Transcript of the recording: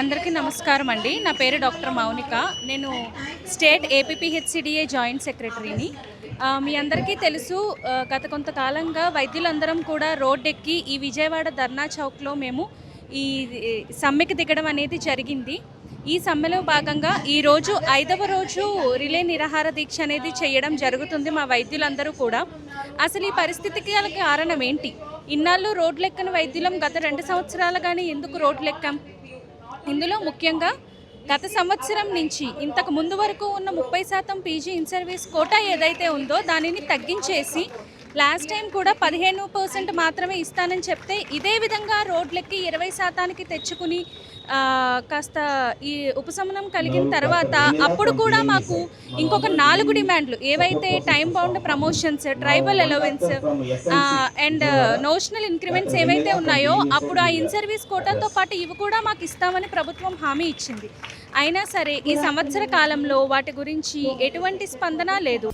అందరికీ నమస్కారం అండి. నా పేరు డాక్టర్ మౌనిక. నేను స్టేట్ ఏపీపీహెచ్సిడిఏ జాయింట్ సెక్రటరీని. మీ అందరికీ తెలుసు గత కొంతకాలంగా వైద్యులందరం కూడా రోడ్డెక్కి ఈ విజయవాడ ధర్నా చౌక్లో మేము ఈ సమ్మెకి దిగడం అనేది జరిగింది. ఈ సమ్మెలో భాగంగా ఈరోజు ఐదవ రోజు రిలే నిరాహార దీక్ష అనేది చేయడం జరుగుతుంది మా వైద్యులందరూ కూడా. అసలు ఈ పరిస్థితికి కారణం ఏంటి? ఇన్నాళ్ళు రోడ్లెక్కని వైద్యులం గత రెండు సంవత్సరాలుగానే ఎందుకు రోడ్లెక్కాం ఇందులో ముఖ్యంగా గత సంవత్సరం నుంచి ఇంతకు ముందు వరకు ఉన్న ముప్పై శాతం పీజీ ఇన్ సర్వీస్ కోటా ఏదైతే ఉందో దానిని తగ్గించేసి లాస్ట్ టైం కూడా పదిహేను పర్సెంట్ మాత్రమే ఇస్తానని చెప్తే ఇదే విధంగా రోడ్లెక్కి ఇరవై శాతానికి తెచ్చుకుని కాస్త ఈ ఉపశమనం కలిగిన తర్వాత అప్పుడు కూడా మాకు ఇంకొక నాలుగు డిమాండ్లు. ఏవైతే time bound promotions tribal allowance and notional increments ఏవైతే ఉన్నాయో అప్పుడు ఆ ఇన్ సర్వీస్ కోటాతో పాటు ఇవి కూడా మాకు ఇస్తామని ప్రభుత్వం హామీ ఇచ్చింది. అయినా సరే ఈ సంవత్సర కాలంలో వాటి గురించి ఎటువంటి స్పందన లేదు.